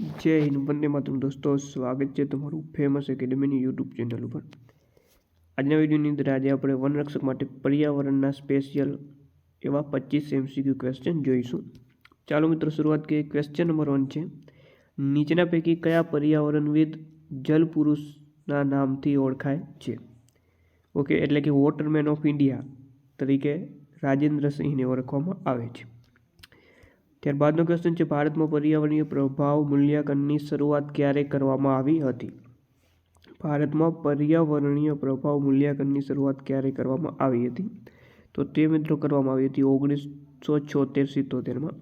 જય હિન્દ, બંને માતરમ દોસ્તો, સ્વાગત છે તમારું ફેમસ એકેડમીની યુટ્યુબ ચેનલ ઉપર. આજના વિડીયોની અંદર આજે આપણે વનરક્ષક માટે પર્યાવરણના સ્પેશિયલ એવા પચીસ એમસીક્યુ ક્વેશ્ચન જોઈશું. ચાલો મિત્રો શરૂઆત કરીએ. ક્વેશ્ચન નંબર વન છે, નીચેના પૈકી કયા પર્યાવરણવિદ જલ પુરુષના નામથી ઓળખાય છે? ઓકે એટલે કે વોટરમેન ઓફ ઇન્ડિયા તરીકે રાજેન્દ્ર સિંહને ઓળખવામાં આવે છે. ત્યારબાદનો ક્વેશ્ચન છે, ભારતમાં પર્યાવરણીય પ્રભાવ મૂલ્યાંકનની શરૂઆત ક્યારે કરવામાં આવી હતી? ભારતમાં પર્યાવરણીય પ્રભાવ મૂલ્યાંકનની શરૂઆત ક્યારે કરવામાં આવી હતી? તો તે મિત્રો કરવામાં આવી હતી ઓગણીસો છોતેર સિત્તોતેરમાં.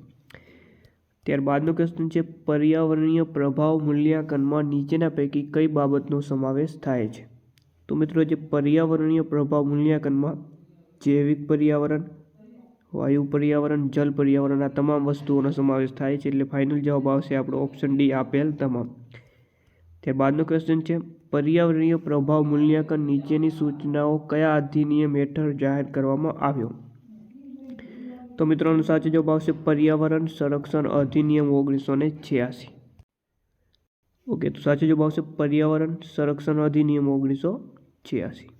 ત્યારબાદનો ક્વેશ્ચન છે, પર્યાવરણીય પ્રભાવ મૂલ્યાંકનમાં નીચેના પૈકી કઈ બાબતનો સમાવેશ થાય છે? તો મિત્રો, જે પર્યાવરણીય પ્રભાવ મૂલ્યાંકનમાં જૈવિક પર્યાવરણ વાયુ પર્યાવરણ, જલ પર્યાવરણ આ તમામ વસ્તુઓનો સમાવેશ થાય છે એટલે ફાઇનલ જવાબ આવશે આપણો ઓપ્શન ડી આપેલ તમામ. ત્યારબાદનો ક્વેશ્ચન છે, પર્યાવરણીય પ્રભાવ મૂલ્યાંકન નીચેની સૂચનાઓ કયા અધિનિયમ હેઠળ જાહેર કરવામાં આવ્યો? તો મિત્રોનો સાચો જવાબ આવશે પર્યાવરણ સંરક્ષણ અધિનિયમ ઓગણીસો ને છ્યાસી. ઓકે, તો સાચો જવાબ આવશે પર્યાવરણ સંરક્ષણ અધિનિયમ ઓગણીસો છ્યાસી.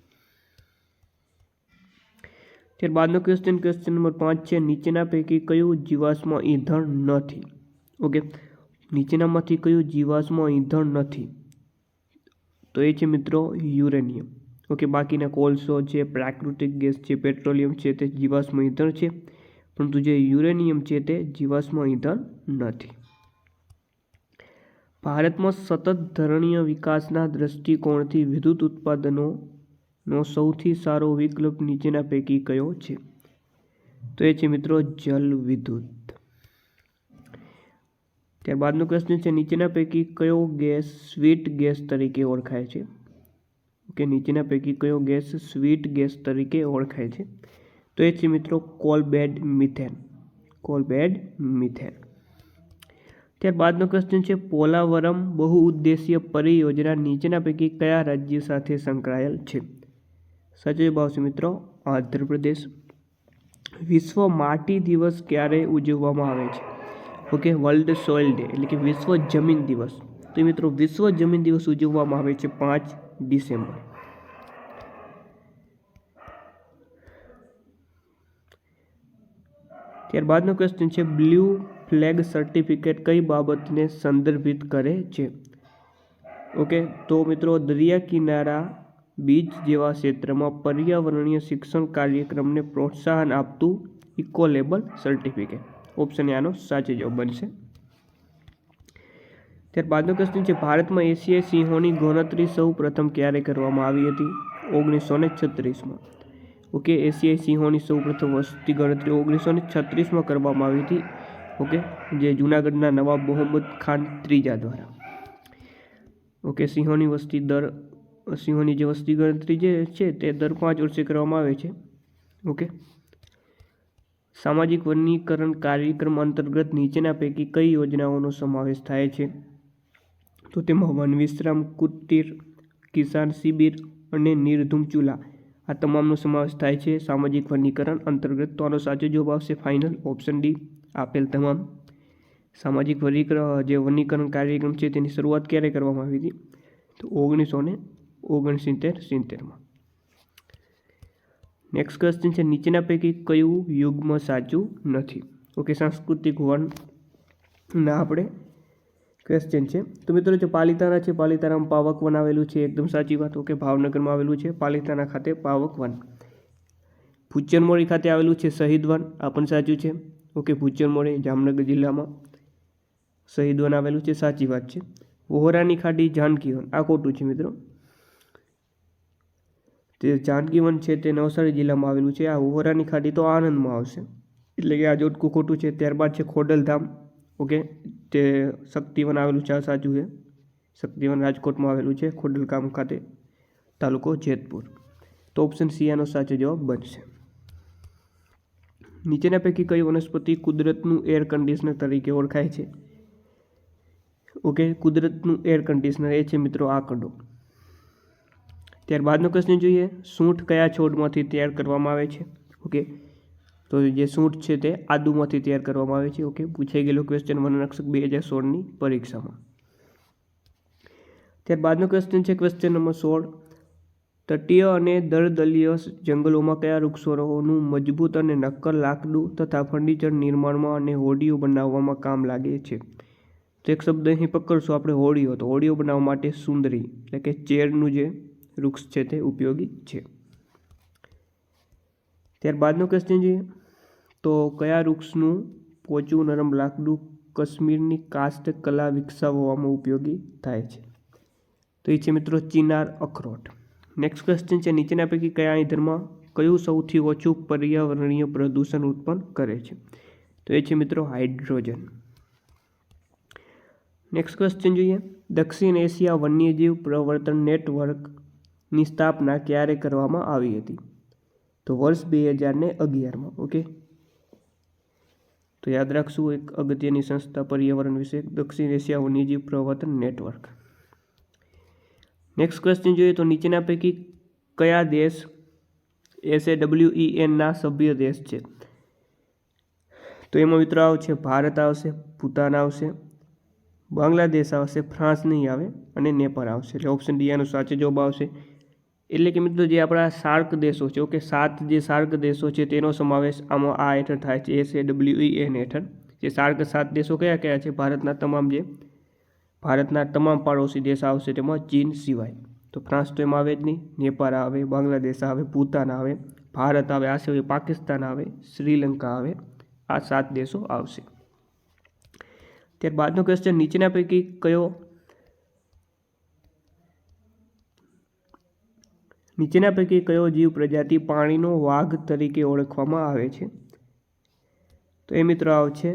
ત્યારબાદનો ક્વેશ્ચન ક્વેશ્ચન નંબર પાંચ છે, નીચેના પૈકી કયું જીવાશ્મ ઈંધણ નથી? ઓકે નીચેનામાંથી કયું જીવાશ્મ ઈંધણ નથી? તો એ છે મિત્રો યુરેનિયમ. ઓકે બાકીના કોલસો છે, પ્રાકૃતિક ગેસ છે, પેટ્રોલિયમ છે, તે જીવાશ્મ ઈંધણ છે. પરંતુ જે યુરેનિયમ છે, તે જીવાશ્મ ઈંધણ નથી. ભારતમાં સતત ધરણીય વિકાસના દૃષ્ટિકોણથી વિદ્યુત ઉત્પાદનો નો સૌથી સારો વિકલ્પ નીચેના પૈકી કયો છે? તો એ છે મિત્રો જલ વિદ્યુત. ત્યારબાદનો પ્રશ્ન છે, નીચેના પૈકી કયો ગેસ સ્વીટ ગેસ તરીકે ઓળખાય છે? કે નીચેના પૈકી કયો ગેસ સ્વીટ ગેસ તરીકે ઓળખાય છે? તો એ છે મિત્રો coalbed methane. Coalbed methane. ત્યારબાદનો question છે, પોલાવરમ બહુઉદ્દેશીય પરિયોજના નીચેના પૈકી કયા રાજ્ય સાથે સંકળાયેલ છે? સાચો જવાબ મિત્રો આંધ્રપ્રદેશ. વિશ્વ માટી દિવસ ક્યારે ઉજવવામાં આવે છે? ઓકે, વર્લ્ડ સોઇલ ડે એટલે કે વિશ્વ જમીન દિવસ. તો મિત્રો વિશ્વ જમીન દિવસ ઉજવવામાં આવે છે પાંચ ડિસેમ્બર. ત્યારબાદનો ક્વેશ્ચન છે, બ્લુ ફ્લેગ સર્ટિફિકેટ કઈ બાબતને સંદર્ભિત કરે છે? ઓકે, તો મિત્રો દરિયા કિનારા બીચ જેવા ક્ષેત્રમાં પર્યાવરણીય શિક્ષણ કાર્યક્રમને પ્રોત્સાહન આપતું ઇકો લેબલ સર્ટિફિકેટ ઓપ્શન આનો સાચો જવાબ બનશે. ત્યારબાદનો પ્રશ્ન છે, ભારતમાં એશિયાઈ સિંહોની ગણતરી સૌ પ્રથમ ક્યારે કરવામાં આવી હતી? ઓગણીસો ને છત્રીસમાં. ઓકે, એશિયાઈ સિંહોની સૌ પ્રથમ વસ્તી ગણતરી ઓગણીસો ને છત્રીસમાં કરવામાં આવી હતી. ઓકે, જે જૂનાગઢના નવાબ મોહમ્મદ ખાન ત્રીજા દ્વારા. ઓકે, સિંહોની વસ્તી દર સિંહોની જે વસ્તી ગણતરી જે છે તે દર પાંચ વર્ષે કરવામાં આવે છે. ઓકે? સામાજિક વનીકરણ કાર્યક્રમ અંતર્ગત નીચેના પૈકી કઈ યોજનાઓનો સમાવેશ થાય છે? તો તેમાં વન વિશ્રામ, કુટીર, કિસાન શિબિર અને નિર્ધૂમ ચૂલા આ તમામનો સમાવેશ થાય છે. સામાજિક વનીકરણ અંતર્ગત તો આનો સાચો જવાબ આવશે ફાઇનલ, ઓપ્શન ડી, આપેલ તમામ. સામાજિક વનીકરણ, જે વનીકરણ કાર્યક્રમ છે તેની શરૂઆત ક્યારે કરવામાં આવી હતી? તો ઓગણીસો ને ઓગણસિત્તેર સિત્તેરમાં નેક્સ્ટ ક્વેશ્ચન છે, નીચેના પૈકી કયું યુગ્મ સાચું નથી? ઓકે સાંસ્કૃતિક વન ના આપણે ક્વેશ્ચન છે. તો મિત્રો, જે પાલિતાણા છે, પાલિતાણામાં પાવક વન આવેલું છે, એકદમ સાચી વાત. ઓકે ભાવનગરમાં આવેલું છે, પાલિતાણા ખાતે પાવક વન. ભૂચરમોળી ખાતે આવેલું છે, શહીદ વન. આ પણ સાચું છે. ઓકે ભૂચરમોળી જામનગર જિલ્લામાં શહીદ વન આવેલું છે, સાચી વાત છે. વહોરાની ખાડી જાનકી વન. આ ખોટું છે મિત્રો. તે જાનકીવન છે તે નવસારી જિલ્લામાં આવેલું છે. આ વહોરાની ખાડી તો આણંદમાં આવશે. એટલે કે આ જોટકું ખોટું છે ત્યારબાદ છે ખોડલધામ. ઓકે? તે શક્તિવન આવેલું છે, આ સાચું છે? શક્તિવન રાજકોટમાં આવેલું છે ખોડલગામ ખાતે, તાલુકો જેતપુર. તો ઓપ્શન સી આનો સાચો જવાબ બનશે. નીચેના પૈકી કઈ વનસ્પતિ કુદરતનું એર કન્ડિશનર તરીકે ઓળખાય છે? ઓકે? કુદરતનું એર કન્ડિશનર એ છે મિત્રો આકડો. ત્યારબાદનો ક્વેશ્ચન જોઈએ, સૂંઠ કયા છોડમાંથી તૈયાર કરવામાં આવે છે? ઓકે, તો જે સૂંઠ છે તે આદુમાંથી તૈયાર કરવામાં આવે છે. ઓકે, પૂછાઈ ગયેલો ક્વેશ્ચન વનરક્ષક બે હજાર સોળની પરીક્ષામાં. ત્યારબાદનો ક્વેશ્ચન છે ક્વેશ્ચન નંબર સોળ. તટીય અને દળદલીય જંગલોમાં કયા વૃક્ષોનું મજબૂત અને નક્કર લાકડું તથા ફર્નિચર નિર્માણમાં અને હોડીઓ બનાવવામાં કામ લાગે છે? તો એક શબ્દ અહીં પકડશું આપણે, હોડીઓ. તો હોડીઓ બનાવવા માટે સુંદરી, એટલે કે ચેરનું જે વૃક્ષ છે તે ઉપયોગી છે. ત્યારબાદનો ક્વેશ્ચન જોઈએ. તો કયા વૃક્ષનું પોચું નરમ લાકડું કાશ્મીરની કાસ્ટ કલા વિકસાવવામાં ઉપયોગી થાય છે? તો એ છે મિત્રો ચિનાર અખરોટ. નેક્સ્ટ ક્વેશ્ચન છે, નીચેના પૈકી કયા ઈંધણમાં કયું સૌથી ઓછું પર્યાવરણીય પ્રદૂષણ ઉત્પન્ન કરે છે? તો એ છે મિત્રો હાઇડ્રોજન. નેક્સ્ટ ક્વેશ્ચન જોઈએ. દક્ષિણ એશિયા વન્યજીવ પ્રવર્તન નેટવર્કની સ્થાપના ક્યારે કરવામાં આવી હતી? તો વર્ષ બે હજાર ને અગિયારમાં, ઓકે? તો યાદ રાખશું એક અગત્યની સંસ્થા પર્યાવરણ વિશે, દક્ષિણ એશિયા વન્યજીવ પ્રવર્તન નેટવર્ક. નેક્સ્ટ ક્વેશ્ચન જોઈએ તો નીચેના પૈકી કયા દેશ એસે ડબલ્યુ એનના સભ્ય દેશ છે? તો એમાં મિત્રો આવશે, ભારત આવશે, ભૂતાન આવશે, બાંગ્લાદેશ આવશે ફ્રાન્સ નહીં આવે અને નેપાળ આવશે. એટલે ઓપ્શન ડી આનો સાચો જવાબ આવશે એટલે કે મિત્રો જે આપણા સાર્ક દેશો છે, ઓકે, સાત જે સાર્ક દેશો છે, તેનો સમાવેશ આમાં આ હેઠળ થાય છે એસ એ ડબલ્યુ એન હેઠળ. જે સાર્ક સાત દેશો કયા કયા છે, ભારતના તમામ જે, ભારતના તમામ પાડોશી દેશ આવશે તેમાં ચીન સિવાય. તો ફ્રાન્સ તો એમાં આવે જ નહીં, નેપાળ આવે, બાંગ્લાદેશ આવે, ભૂતાન આવે, ભારત આવે, આ સિવાય પાકિસ્તાન આવે, શ્રીલંકા આવે, આ સાત દેશો આવશે. ત્યારબાદનો ક્વેશ્ચન નીચેના પૈકી કયો નીચેના પૈકી કયો જીવ પ્રજાતિ પાણીનો વાઘ તરીકે ઓળખવામાં આવે છે? તો એ મિત્રો આવશે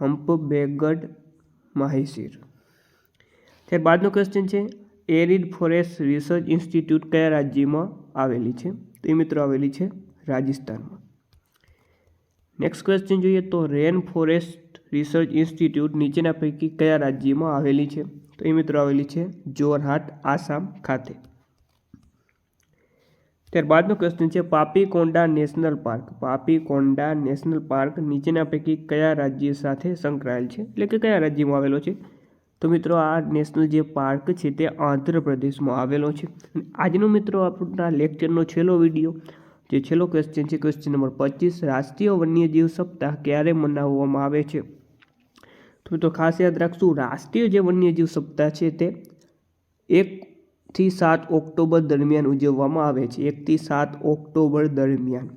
હમ્પબેગડ માહિસીર. ત્યારબાદનો ક્વેશ્ચન છે, એરિડ ફોરેસ્ટ રિસર્ચ ઇન્સ્ટિટ્યૂટ કયા રાજ્યમાં આવેલી છે? તો એ મિત્રો આવેલી છે રાજસ્થાનમાં. નેક્સ્ટ ક્વેશ્ચન જોઈએ તો રેન ફોરેસ્ટ રિસર્ચ ઇન્સ્ટિટ્યૂટ નીચેના પૈકી કયા રાજ્યમાં આવેલી છે? તો એ મિત્રો આવેલી છે જોરહાટ, આસામ ખાતે. ત્યારબાદનો ક્વેશ્ચન છે, Papikonda national park. Papikonda national park નીચેના પૈકી કયા રાજ્ય સાથે સંકળાયેલ છે? એટલે કે કયા રાજ્યમાં આવેલો છે? તો મિત્રો, આ નેશનલ જે પાર્ક છે તે આંધ્રપ્રદેશમાં આવેલો છે. આજનો મિત્રો આપણા લેક્ચરનો છેલ્લો વીડિયો, જે છેલ્લો ક્વેશ્ચન છે ક્વેશ્ચન નંબર પચીસ, રાષ્ટ્રીય વન્યજીવ સપ્તાહ ક્યારે મનાવવામાં આવે છે? તો મિત્રો, ખાસ યાદ રાખશું, રાષ્ટ્રીય જે વન્યજીવ સપ્તાહ છે તે એકથી સાત ઓક્ટોબર દરમિયાન ઉજવવામાં આવે છે. એકથી સાત ઓક્ટોબર દરમિયાન.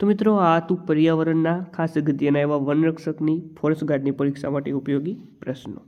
તો મિત્રો, આ હતું પર્યાવરણના ખાસ અગત્યના એવા વનરક્ષકની ફોરેસ્ટ ગાર્ડની પરીક્ષા માટે ઉપયોગી પ્રશ્નો.